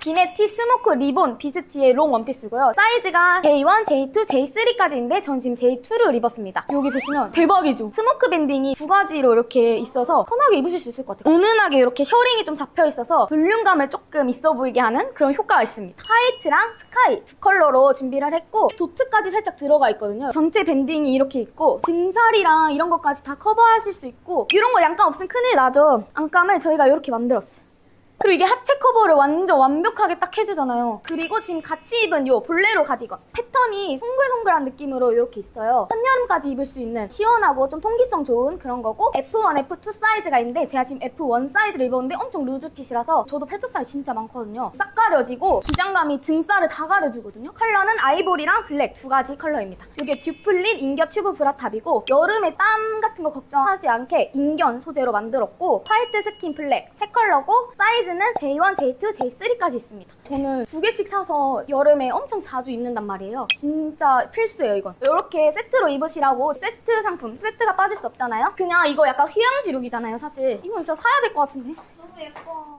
비네티 스모크 리본 비스티의 롱 원피스고요. 사이즈가 J1, J2, J3까지 있는데 전 지금 J2를 입었습니다. 여기 보시면 대박이죠? 스모크 밴딩이 두 가지로 이렇게 있어서 편하게 입으실 수 있을 것 같아요. 은은하게 이렇게 셔링이 좀 잡혀 있어서 볼륨감을 조금 있어 보이게 하는 그런 효과가 있습니다. 화이트랑 스카이 두 컬러로 준비를 했고 도트까지 살짝 들어가 있거든요. 전체 밴딩이 이렇게 있고 등살이랑 이런 것까지 다 커버하실 수 있고 이런 거 양감 없으면 큰일 나죠. 안감을 저희가 이렇게 만들었어요. 그리고 이게 하체 커버를 완전 완벽하게 딱 해주잖아요. 그리고 지금 같이 입은 요 볼레로 가디건. 패 턴이 송글송글한 느낌으로 이렇게 있어요. 한여름까지 입을 수 있는 시원하고 좀 통기성 좋은 그런 거고 F1, F2 사이즈가 있는데 제가 지금 F1 사이즈를 입었는데 엄청 루즈 핏이라서 저도 팔뚝살이 진짜 많거든요. 싹 가려지고 기장감이 등살을 다 가려주거든요. 컬러는 아이보리랑 블랙 두 가지 컬러입니다. 이게 듀플릿 인겨 튜브 브라탑이고 여름에 땀 같은 거 걱정하지 않게 인견 소재로 만들었고 화이트 스킨 블랙 세 컬러고 사이즈는 J1, J2, J3까지 있습니다. 저는 두 개씩 사서 여름에 엄청 자주 입는단 말이에요. 진짜 필수예요 이건. 이렇게 세트로 입으시라고 세트 상품 세트가 빠질 수 없잖아요. 그냥 이거 약간 휴양지 룩이잖아요 사실. 이건 진짜 사야 될 것 같은데. 너무 예뻐.